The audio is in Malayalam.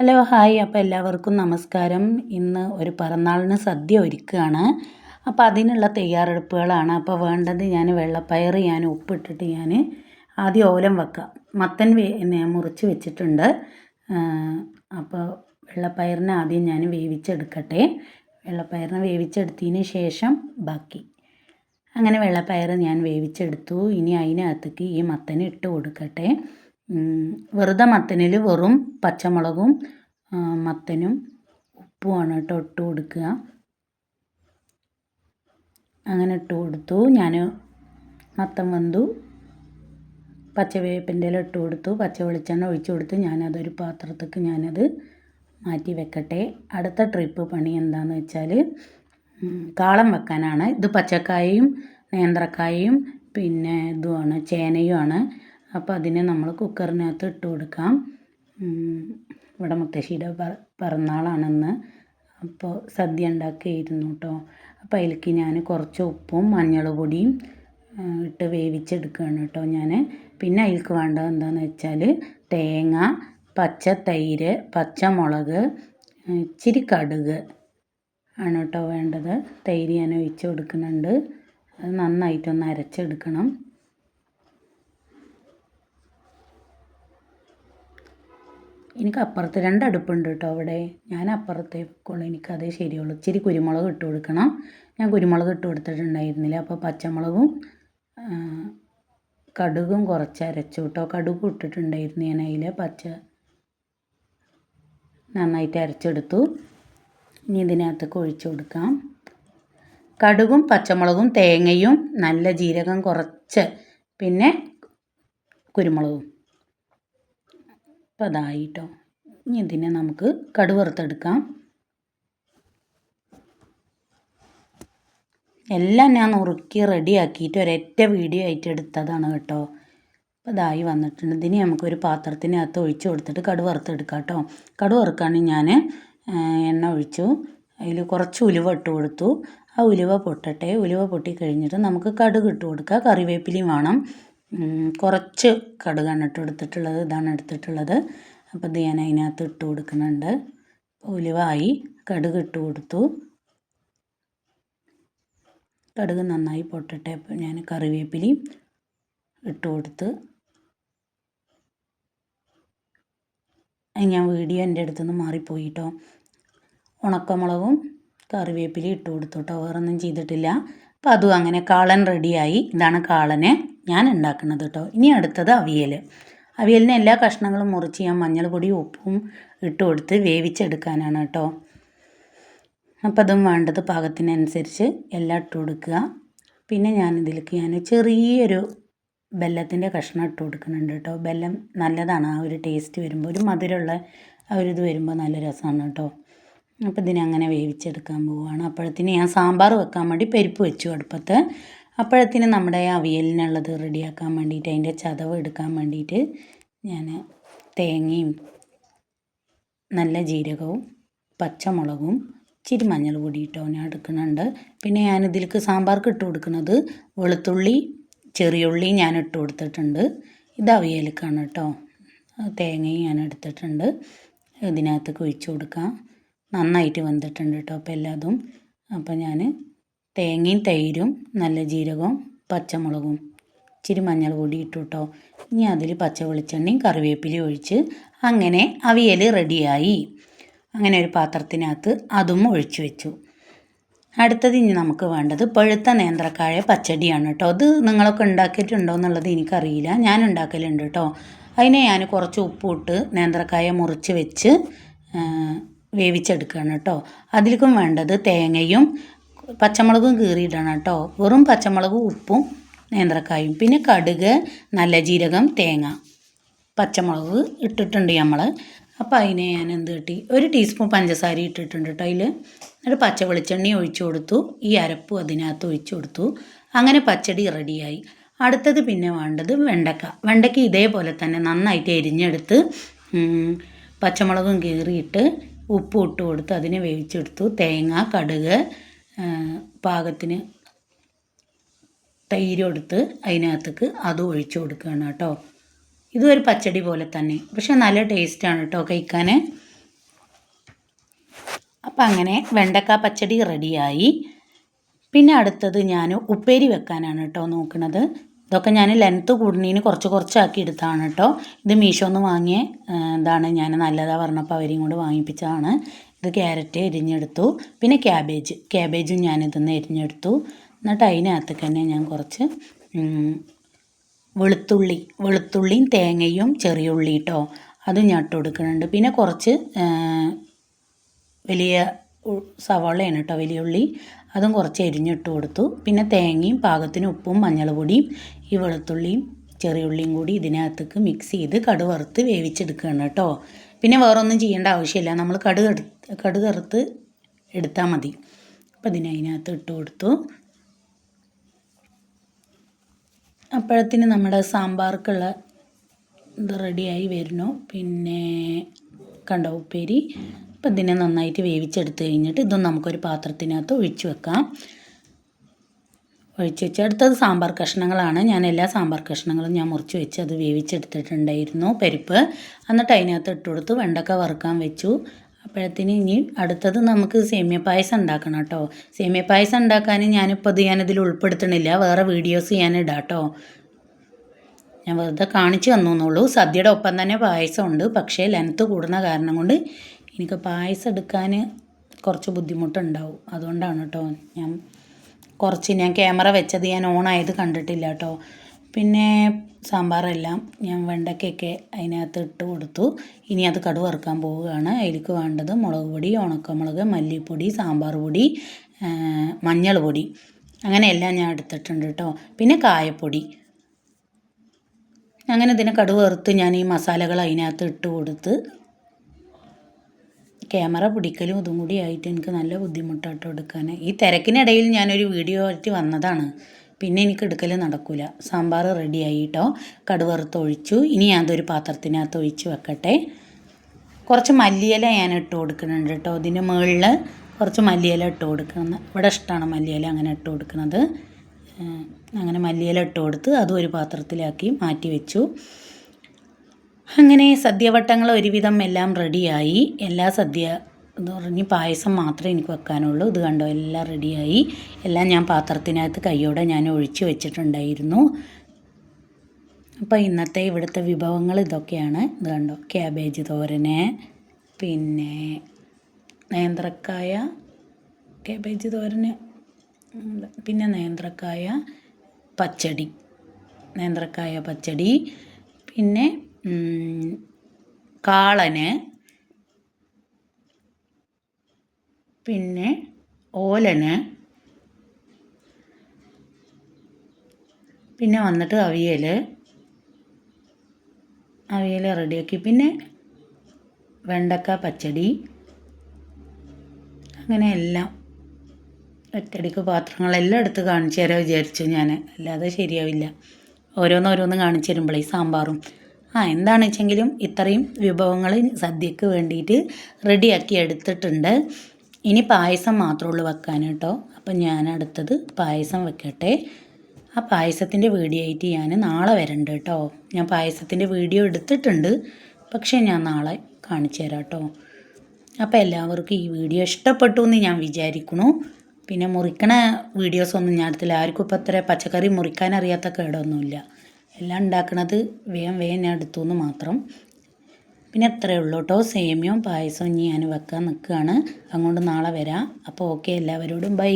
Hello hi. അപ്പോൾ എല്ലാവർക്കും നമസ്കാരം. ഇന്ന് ഒരു പിറന്നാളിന് സദ്യ ഒരുക്കുകയാണ്. അപ്പോൾ അതിനുള്ള തയ്യാറെടുപ്പുകളാണ്. അപ്പോൾ വേണ്ടത് ഞാൻ വെള്ളപ്പയർ ഞാൻ ഉപ്പിട്ടിട്ട് ഞാൻ ആദ്യം ഓലം വെക്കാം. മത്തൻ മുറിച്ച് വെച്ചിട്ടുണ്ട്. അപ്പോൾ വെള്ളപ്പയറിനെ ആദ്യം ഞാൻ വേവിച്ചെടുക്കട്ടെ. വെള്ളപ്പയറിനെ വേവിച്ചെടുത്തതിന് ശേഷം ബാക്കി. അങ്ങനെ വെള്ളപ്പയർ ഞാൻ വേവിച്ചെടുത്തു. ഇനി അതിനകത്തേക്ക് ഈ മത്തൻ ഇട്ട് കൊടുക്കട്ടെ. വെറുതെ മത്തനിൽ വെറും പച്ചമുളകും മത്തനും ഉപ്പുമാണ് കേട്ടോ ഇട്ട് കൊടുക്കുക. അങ്ങനെ ഇട്ട് കൊടുത്തു. ഞാൻ മത്തൻ വന്തു. പച്ചവേപ്പിന്റെ ഇല ഇട്ട് കൊടുത്തു. പച്ച വെളിച്ചെണ്ണ ഒഴിച്ചു കൊടുത്ത്. ഞാനതൊരു പാത്രത്തേക്ക് ഞാനത് മാറ്റി വെക്കട്ടെ. അടുത്ത ട്രിപ്പ് പണി എന്താണെന്ന് വെച്ചാൽ കാളം വെക്കാനാണ്. ഇത് പച്ചക്കായയും നേന്ത്രക്കായയും പിന്നെ ഇതുമാണ് ചേനയുമാണ്. അപ്പോൾ അതിനെ നമ്മൾ കുക്കറിനകത്ത് ഇട്ട് കൊടുക്കാം. ഇവിടെ മുത്തശ്ശിയുടെ പിറന്നാളാണെന്ന്. അപ്പോൾ സദ്യ ഉണ്ടാക്കിയിരുന്നു കേട്ടോ അപ്പോൾ അതിലേക്ക് ഞാൻ കുറച്ച് ഉപ്പും മഞ്ഞൾ പൊടിയും ഇട്ട് വേവിച്ചെടുക്കുകയാണ് കേട്ടോ ഞാൻ പിന്നെ അതിലേക്ക് വേണ്ടത് എന്താണെന്ന് വെച്ചാൽ തേങ്ങ പച്ച തൈര് പച്ചമുളക് ഇച്ചിരി കടുക് ആണ് കേട്ടോ വേണ്ടത്. തൈര് ഞാൻ ഒഴിച്ച് കൊടുക്കുന്നുണ്ട്. അത് നന്നായിട്ടൊന്ന് അരച്ചെടുക്കണം. എനിക്ക് അപ്പുറത്ത് രണ്ട് അടുപ്പുണ്ട് കേട്ടോ അവിടെ. ഞാൻ അപ്പുറത്തേ വെക്കുള്ളൂ എനിക്കതേ ശരിയുള്ളൂ. ഇച്ചിരി കുരുമുളക് ഇട്ട് കൊടുക്കണം. ഞാൻ കുരുമുളക് ഇട്ട് കൊടുത്തിട്ടുണ്ടായിരുന്നില്ല. അപ്പോൾ പച്ചമുളകും കടുകും കുറച്ച് അരച്ചു കേട്ടോ. കടുക് ഇട്ടിട്ടുണ്ടായിരുന്നു ഞാൻ അതിൽ പച്ച നന്നായിട്ട് അരച്ചെടുത്തു. ഇനി ഇതിനകത്തേക്ക് ഒഴിച്ചു കൊടുക്കാം. കടുകും പച്ചമുളകും തേങ്ങയും നല്ല ജീരകം കുറച്ച് പിന്നെ കുരുമുളകും. അപ്പോൾ അതായിട്ടോ ഇനി ഇതിനെ നമുക്ക് കടുവറുത്തെടുക്കാം. എല്ലാം ഞാൻ നുറുക്കി റെഡിയാക്കിയിട്ട് ഒരൊറ്റ വീഡിയോ ആയിട്ട് എടുത്തതാണ് കേട്ടോ. അപ്പോൾ ഇതായി വന്നിട്ടുണ്ട്. ഇതിന് നമുക്കൊരു പാത്രത്തിനകത്ത് ഒഴിച്ചു കൊടുത്തിട്ട് കടുവറുത്തെടുക്കാം കേട്ടോ കടു വറുക്കാണെങ്കിൽ ഞാൻ എണ്ണ ഒഴിച്ചു. അതിൽ കുറച്ച് ഉലുവ ഇട്ട് കൊടുത്തു. ആ ഉലുവ പൊട്ടട്ടെ. ഉലുവ പൊട്ടി കഴിഞ്ഞിട്ട് നമുക്ക് കടുക് ഇട്ട് കൊടുക്കുക കറിവേപ്പിലയും വേണം. കുറച്ച് കടുകാണ് ഇട്ട് എടുത്തിട്ടുള്ളത് ഇതാണ് എടുത്തിട്ടുള്ളത്. അപ്പോൾ ഇത് ഞാൻ അതിനകത്ത് ഇട്ട് കൊടുക്കുന്നുണ്ട്. ഉലുവായി കടുക് ഇട്ട് കൊടുത്തു. കടുക് നന്നായി പൊട്ടട്ടെ അപ്പോൾ ഞാൻ കറിവേപ്പിലയും ഇട്ട് കൊടുത്ത്. ഞാൻ വീഡിയോ എന്റെ അടുത്തുനിന്ന് മാറിപ്പോയി കേട്ടോ. ഉണക്കമുളകും കറിവേപ്പിലയും ഇട്ട് കൊടുത്തു കേട്ടോ വേറൊന്നും ചെയ്തിട്ടില്ല. അപ്പോൾ അതും അങ്ങനെ കാളൻ റെഡിയായി ഇതാണ് കാളന്. ഞാൻ ഉണ്ടാക്കുന്നത് കേട്ടോ ഇനി അടുത്തത് അവിയൽ അവിയലിന് എല്ലാ കഷ്ണങ്ങളും മുറിച്ച് ഞാൻ മഞ്ഞൾപ്പൊടിയും ഉപ്പും ഇട്ട് കൊടുത്ത് വേവിച്ചെടുക്കാനാണ് കേട്ടോ അപ്പോൾ അതും വേണ്ടത് പാകത്തിനനുസരിച്ച് എല്ലാം ഇട്ട് കൊടുക്കുക. പിന്നെ ഞാൻ ഇതിലേക്ക് ഞാൻ ചെറിയൊരു ബെല്ലത്തിന്റെ കഷ്ണം ഇട്ട് കൊടുക്കുന്നുണ്ട് കേട്ടോ ബെല്ലം നല്ലതാണ്. ആ ഒരു ടേസ്റ്റ് വരുമ്പോൾ ഒരു മധുരമുള്ള ആ ഒരു ഇത് വരുമ്പോൾ നല്ല രസമാണ് കേട്ടോ അപ്പോൾ ഇതിനെ അങ്ങനെ വേവിച്ചെടുക്കാൻ പോവുകയാണ്. അപ്പോഴത്തേന് ഞാൻ സാമ്പാർ വെക്കാൻ വേണ്ടി പരിപ്പ് വെച്ചു അടുപ്പത്ത്. അപ്പോഴത്തിന് നമ്മുടെ അവിയലിനുള്ളത് റെഡിയാക്കാൻ വേണ്ടിയിട്ട് അതിന്റെ ചതവ് എടുക്കാൻ വേണ്ടിയിട്ട് ഞാൻ തേങ്ങയും നല്ല ജീരകവും പച്ചമുളകും ഇച്ചിരി മഞ്ഞൾ പൊടി ഇട്ടോ ഞാൻ എടുക്കുന്നുണ്ട്. പിന്നെ ഞാൻ ഇതിലേക്ക് സാമ്പാർക്ക് ഇട്ട് കൊടുക്കുന്നത് വെളുത്തുള്ളി ചെറിയുള്ളി ഞാൻ ഇട്ട് കൊടുത്തിട്ടുണ്ട്. ഇത് അവിയലിക്കാണ് കേട്ടോ. തേങ്ങയും ഞാൻ എടുത്തിട്ടുണ്ട്. ഇതിനകത്ത് കുഴിച്ച് കൊടുക്കാം. നന്നായിട്ട് വെന്തിട്ടുണ്ട് കേട്ടോ അപ്പോൾ എല്ലാതും. അപ്പോൾ ഞാൻ തേങ്ങയും തൈരും നല്ല ജീരകവും പച്ചമുളകും ഇച്ചിരി മഞ്ഞൾ പൊടി ഇട്ടു കേട്ടോ ഇനി അതിൽ പച്ച വെളിച്ചെണ്ണയും കറിവേപ്പിലയും ഒഴിച്ച് അങ്ങനെ അവിയൽ റെഡിയായി. അങ്ങനെ ഒരു പാത്രത്തിനകത്ത് അതും ഒഴിച്ചു വെച്ചു. അടുത്തത് ഇനി നമുക്ക് വേണ്ടത് പഴുത്ത നേന്ത്രക്കായ പച്ചടിയാണ് കേട്ടോ. അത് നിങ്ങളൊക്കെ ഉണ്ടാക്കിയിട്ടുണ്ടോ എന്നുള്ളത് എനിക്കറിയില്ല. ഞാൻ ഉണ്ടാക്കലുണ്ട് കേട്ടോ. അതിനെ ഞാൻ കുറച്ച് ഉപ്പിട്ട് നേന്ത്രക്കായ മുറിച്ച് വെച്ച് വേവിച്ചെടുക്കുകയാണ് കേട്ടോ. അതിലേക്കും വേണ്ടത് തേങ്ങയും പച്ചമുളകും കീറിയിടണം കേട്ടോ. വെറും പച്ചമുളകും ഉപ്പും നേന്ത്രക്കായും. പിന്നെ കടുക് നല്ല ജീരകം തേങ്ങ. പച്ചമുളക് ഇട്ടിട്ടുണ്ട് നമ്മൾ അപ്പോൾ അതിനെ ഞാൻ എന്ത് കിട്ടി? ഒരു ടീസ്പൂൺ പഞ്ചസാര ഇട്ടിട്ടുണ്ട് കേട്ടോ അതിൽ എന്നിട്ട് പച്ച വെളിച്ചെണ്ണ ഒഴിച്ചു കൊടുത്തു. ഈ അരപ്പും അതിനകത്ത് ഒഴിച്ചു കൊടുത്തു. അങ്ങനെ പച്ചടി റെഡിയായി. അടുത്തത് പിന്നെ വേണ്ടത് വെണ്ടക്ക. വെണ്ടയ്ക്ക ഇതേപോലെ തന്നെ നന്നായിട്ട് എരിഞ്ഞെടുത്ത് പച്ചമുളകും കീറിയിട്ട് ഉപ്പ് ഇട്ട് കൊടുത്ത് അതിനെ വേവിച്ചെടുത്തു. തേങ്ങ കടുക് പാകത്തിന് തൈര് കൊടുത്ത് അതിനകത്തേക്ക് അതും ഒഴിച്ചു കൊടുക്കുകയാണ് കേട്ടോ. ഇതൊരു പച്ചടി പോലെ തന്നെ. പക്ഷെ നല്ല ടേസ്റ്റാണ് കേട്ടോ കഴിക്കാൻ അപ്പം അങ്ങനെ വെണ്ടക്ക പച്ചടി റെഡിയായി പിന്നെ അടുത്തത് ഞാൻ ഉപ്പേരി വെക്കാനാണ് കേട്ടോ നോക്കുന്നത് ഇതൊക്കെ ഞാൻ ലെങ്ത്ത് കൂടുന്നതിന് കുറച്ച് കുറച്ചാക്കി എടുത്താണ് കേട്ടോ. ഇത് മീശോന്ന് വാങ്ങിയ ആ, ഇതാണ് ഞാൻ നല്ലതാണ് പറഞ്ഞപ്പോൾ അവരെയും കൊണ്ട് വാങ്ങിപ്പിച്ചതാണ്. ഇത് ക്യാരറ്റ് എരിഞ്ഞെടുത്തു. പിന്നെ ക്യാബേജ്. ക്യാബേജും ഞാനിതൊന്ന് എരിഞ്ഞെടുത്തു. എന്നിട്ട് അതിനകത്തേക്ക് തന്നെ ഞാൻ കുറച്ച് വെളുത്തുള്ളി വെളുത്തുള്ളിയും തേങ്ങയും ചെറിയ ഉള്ളി കേട്ടോ അത് ഞാൻ ഇട്ട് കൊടുക്കുന്നുണ്ട്. പിന്നെ കുറച്ച് വലിയ സവാളയാണ് കേട്ടോ വലിയ ഉള്ളി. അതും കുറച്ച് എരിഞ്ഞിട്ട് കൊടുത്തു. പിന്നെ തേങ്ങയും പാകത്തിന് ഉപ്പും മഞ്ഞൾപ്പൊടിയും ഈ വെളുത്തുള്ളിയും ചെറിയ ഉള്ളിയും കൂടി ഇതിനകത്തേക്ക് മിക്സ് ചെയ്ത് കടുവറുത്ത് വേവിച്ചെടുക്കുകയാണ് കേട്ടോ. പിന്നെ വേറൊന്നും ചെയ്യേണ്ട ആവശ്യമില്ല. നമ്മൾ കടുക് എടുത്ത് കടുക് വറുത്ത് എടുത്താൽ മതി. അപ്പം ഇതിനെ അതിനകത്ത് ഇട്ട് കൊടുത്തു. അപ്പോഴത്തിന് നമ്മുടെ സാമ്പാർക്കുള്ള ഇത് റെഡിയായി വരുന്നു. പിന്നെ കണ്ട ഉപ്പേരി? അപ്പം ഇതിനെ നന്നായിട്ട് വേവിച്ചെടുത്ത് കഴിഞ്ഞിട്ട് ഇതും നമുക്കൊരു പാത്രത്തിനകത്ത് ഒഴിച്ചു വെക്കാം. ഒഴിച്ച് വെച്ച്. അടുത്തത് സാമ്പാർ കഷ്ണങ്ങളാണ്. ഞാൻ എല്ലാ സാമ്പാർ കഷ്ണങ്ങളും ഞാൻ മുറിച്ച് വെച്ച് അത് വേവിച്ചെടുത്തിട്ടുണ്ടായിരുന്നു. പരിപ്പ് എന്നിട്ട് അതിനകത്ത് ഇട്ട് കൊടുത്ത് വെണ്ടക്ക വറുക്കാൻ വെച്ചു. അപ്പോഴത്തിന് ഇനി അടുത്തത് നമുക്ക് സേമിയ പായസം ഉണ്ടാക്കണം കേട്ടോ. സേമിയ പായസം ഉണ്ടാക്കാൻ ഞാനിപ്പോൾ ഇത് ഞാനിതിൽ ഉൾപ്പെടുത്തണില്ല. വേറെ വീഡിയോസ് ഞാൻ ഇടാം കേട്ടോ ഞാൻ വെറുതെ കാണിച്ചു തന്നു എന്നുള്ളൂ സദ്യയുടെ ഒപ്പം തന്നെ പായസം ഉണ്ട്. പക്ഷേ ലെങ്ത്ത് കൂടുന്ന കാരണം കൊണ്ട് എനിക്ക് പായസം എടുക്കാൻ കുറച്ച് ബുദ്ധിമുട്ടുണ്ടാവും. അതുകൊണ്ടാണ് കേട്ടോ ഞാൻ കുറച്ച് ഞാൻ ക്യാമറ വെച്ചത് ഞാൻ ഓണായത് കണ്ടിട്ടില്ല കേട്ടോ പിന്നെ സാമ്പാറെല്ലാം ഞാൻ വെണ്ടയ്ക്കൊക്കെ അതിനകത്ത് ഇട്ട് കൊടുത്തു. ഇനി അത് കടു വറുക്കാൻ പോവുകയാണ്. അതിലേക്ക് വേണ്ടത് മുളക് പൊടി ഉണക്കമുളക് മല്ലിപ്പൊടി സാമ്പാർ പൊടി മഞ്ഞൾ പൊടി. അങ്ങനെയെല്ലാം ഞാൻ എടുത്തിട്ടുണ്ട് കേട്ടോ പിന്നെ കായപ്പൊടി. അങ്ങനെ ഇതിനെ കടുക് വറുത്ത് ഞാൻ ഈ മസാലകൾ അതിനകത്ത് ഇട്ട് കൊടുത്ത് ക്യാമറ പിടിക്കലും ഇതും കൂടി ആയിട്ട് എനിക്ക് നല്ല ബുദ്ധിമുട്ടാട്ടോ എടുക്കാൻ ഈ തിരക്കിനിടയിൽ ഞാനൊരു വീഡിയോ ആയിട്ട് വന്നതാണ്. പിന്നെ എനിക്ക് എടുക്കൽ നടക്കില്ല സാമ്പാർ റെഡിയായി കേട്ടോ കടുവറുത്ത് ഒഴിച്ചു. ഇനി അതൊരു പാത്രത്തിനകത്ത് ഒഴിച്ച് വെക്കട്ടെ. കുറച്ച് മല്ലിയില ഞാൻ ഇട്ട് കൊടുക്കുന്നുണ്ട് കേട്ടോ. ഇതിന്റെ മുകളിൽ കുറച്ച് മല്ലിയില ഇട്ട് കൊടുക്കുന്നത് ഇവിടെ ഇഷ്ടമാണ് മല്ലിയില അങ്ങനെ ഇട്ട് കൊടുക്കുന്നത്. അങ്ങനെ മല്ലിയില ഇട്ട് കൊടുത്ത് അതും ഒരു പാത്രത്തിലാക്കി മാറ്റി വെച്ചു. അങ്ങനെ സദ്യവട്ടങ്ങൾ ഒരുവിധം എല്ലാം റെഡിയായി. എല്ലാ സദ്യ എന്ന് പറഞ്ഞ് പായസം മാത്രമേ എനിക്ക് വെക്കാനുള്ളൂ. ഇത് കണ്ടോ? എല്ലാം റെഡിയായി. എല്ലാം ഞാൻ പാത്രത്തിനകത്ത് കൈയോടെ ഞാൻ ഒഴിച്ചു വെച്ചിട്ടുണ്ടായിരുന്നു. അപ്പോൾ ഇന്നത്തെ ഇവിടുത്തെ വിഭവങ്ങൾ ഇതൊക്കെയാണ്. ഇത് കണ്ടോ? ക്യാബേജ് തോരന് പിന്നെ നേന്ത്രക്കായ ക്യാബേജ് തോരന് പിന്നെ നേന്ത്രക്കായ പച്ചടി നേന്ത്രക്കായ പച്ചടി പിന്നെ കാളന് പിന്നെ ഓലന് പിന്നെ വന്നിട്ട് അവിയൽ അവിയൽ റെഡിയാക്കി. പിന്നെ വെണ്ടക്ക പച്ചടി അങ്ങനെ എല്ലാം ഒറ്റടിക്ക് പാത്രങ്ങളെല്ലാം എടുത്ത് കാണിച്ചു തരാൻ വിചാരിച്ചു ഞാൻ. അല്ലാതെ ശരിയാവില്ല. ഓരോന്ന് ഓരോന്ന് കാണിച്ചു തരുമ്പോഴേ സാമ്പാറും ആ എന്താണെന്ന് വെച്ചെങ്കിലും ഇത്രയും വിഭവങ്ങൾ സദ്യക്ക് വേണ്ടിയിട്ട് റെഡിയാക്കി എടുത്തിട്ടുണ്ട്. ഇനി പായസം മാത്രമേ ഉള്ളൂ വെക്കാൻ കേട്ടോ. അപ്പം ഞാൻ അടുത്തത് പായസം വെക്കട്ടെ. ആ പായസത്തിന്റെ വീഡിയോ ആയിട്ട് ഞാൻ നാളെ വരണ്ട് കേട്ടോ. ഞാൻ പായസത്തിന്റെ വീഡിയോ എടുത്തിട്ടുണ്ട്. പക്ഷേ ഞാൻ നാളെ കാണിച്ചു തരാം കേട്ടോ. അപ്പോൾ എല്ലാവർക്കും ഈ വീഡിയോ ഇഷ്ടപ്പെട്ടു എന്ന് ഞാൻ വിചാരിക്കുന്നു. പിന്നെ മുറിക്കണ വീഡിയോസൊന്നും ഞാൻ എടുത്തില്ല ആർക്കും ഇപ്പോൾ അത്ര പച്ചക്കറി മുറിക്കാൻ അറിയാത്ത കേടൊന്നുമില്ല. എല്ലാം ഉണ്ടാക്കണത് വേഗം വേഗം ഞാൻ എടുത്തു എന്ന് മാത്രം. പിന്നെ അത്രയേ ഉള്ളൂ കേട്ടോ. സേമിയവും പായസവും ഞാൻ വെക്കാൻ നിൽക്കുകയാണ്. അങ്ങോട്ട് നാളെ വരാം. അപ്പോൾ ഓക്കെ എല്ലാവരോടും ബൈ.